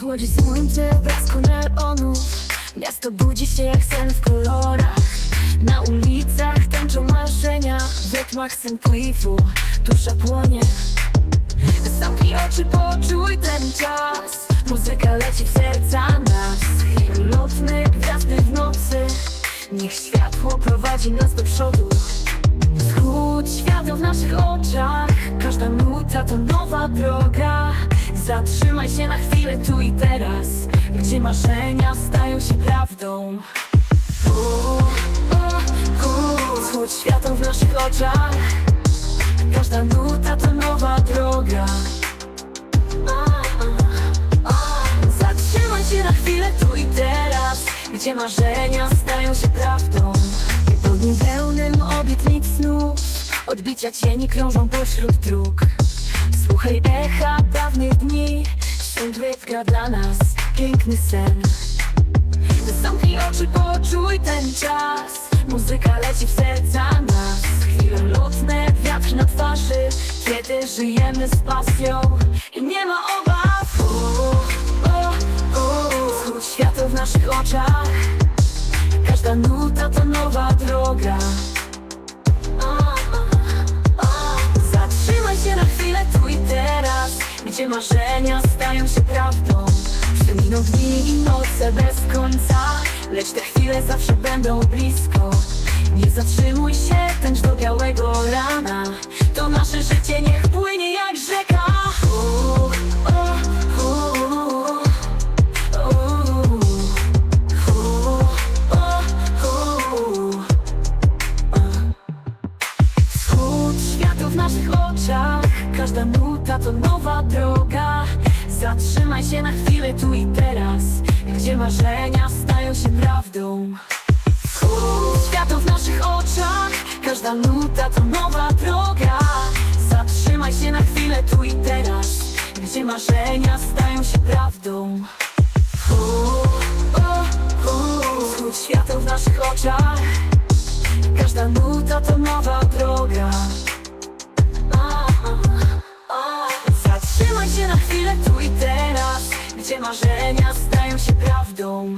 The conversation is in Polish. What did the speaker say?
Wschodzi słońce w blasku neonów Miasto budzi się jak sen w kolorach. Na ulicach tańczą marzenia. W rytmach sępliwu dusza płonie. Zamknij oczy, poczuj ten czas. Muzyka leci w serca nas. Lotny gwiazdy w nocy. Niech światło prowadzi nas do przodu. Wschód światło w naszych oczach. Każda nuta to nowa droga Zatrzymaj się na chwilę tu i teraz. Gdzie marzenia stają się prawdą. Wschód światło w naszych oczach. Każda nuta to nowa droga. Zatrzymaj się na chwilę tu i teraz. Gdzie marzenia stają się prawdą? Po dniu pełnym obietnic snów Odbicia cieni krążą pośród dróg Słuchaj echa dawnych dni. Świętych gra dla nas. Piękny sen. Zamknij oczy, poczuj ten czas. Muzyka leci w serca nas. Chwile lotne, wiatr na twarzy. Kiedy żyjemy z pasją. I nie ma obaw. Wschód światła w naszych oczach. Każda nuta to nowa droga marzenia stają się prawdą. Przeminą dni i noce bez końca Lecz te chwile zawsze będą blisko. Nie zatrzymuj się, tęcz w naszych oczach. Każda nuta to nowa droga. Zatrzymaj się na chwilę tu i teraz Gdzie marzenia stają się prawdą. Światło w naszych oczach. Każda nuta to nowa droga. Zatrzymaj się na chwilę tu i teraz Gdzie marzenia stają się prawdą. Wschód światło w naszych oczach. Każda nuta to nowa droga marzenia stają się prawdą